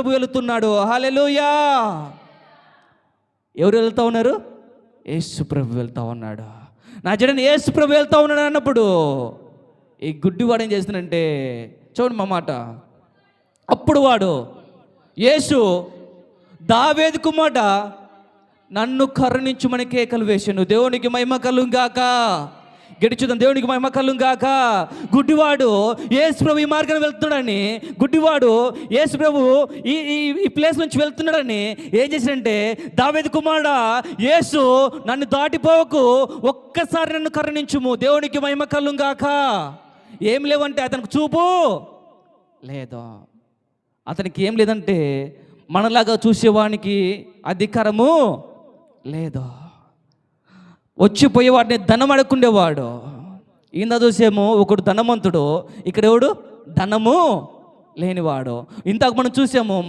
ప్రభు వెళుతున్నాడు హాలెలుయా ఎవరు వెళ్తా ఉన్నారు? యేసు ప్రభు వెళ్తా ఉన్నాడు. నా జడని యేసు ప్రభు వెళ్తా ఉన్నాడు అన్నప్పుడు ఈ గుడ్డివాడు ఏం చేస్తుందంటే చూడండి మా మాట. అప్పుడు వాడు యేసు దావేది కుమాట నన్ను కరుణించుమని కేకలు వేసాను దేవునికి మహిమ కలుగాక. గడిచుదాం దేవునికి మహిమ కలుగాక. గుడ్డివాడు యేసు ప్రభు ఈ మార్గాన్ని వెళ్తున్నాడని గుడ్డివాడు యేసు ప్రభు ఈ ఈ ఈ ప్లేస్ నుంచి వెళ్తున్నాడని ఏం చేశాడంటే దావేది కుమారుడా యేసు నన్ను దాటిపోవకు ఒక్కసారి నన్ను కరుణించుము దేవునికి మహిమ కలుగాక. ఏం లేవంటే అతనికి చూపు లేదు. అతనికి ఏం లేదంటే మనలాగా చూసేవానికి అధికారము లేదు. వచ్చిపోయే వాడిని ధనం అడుక్కుండేవాడు ఈయన చూసేమో ఒకడు ధనవంతుడు ఇక్కడ ఎవడు? ధనము లేనివాడు. ఇంతకు మనం చూసాము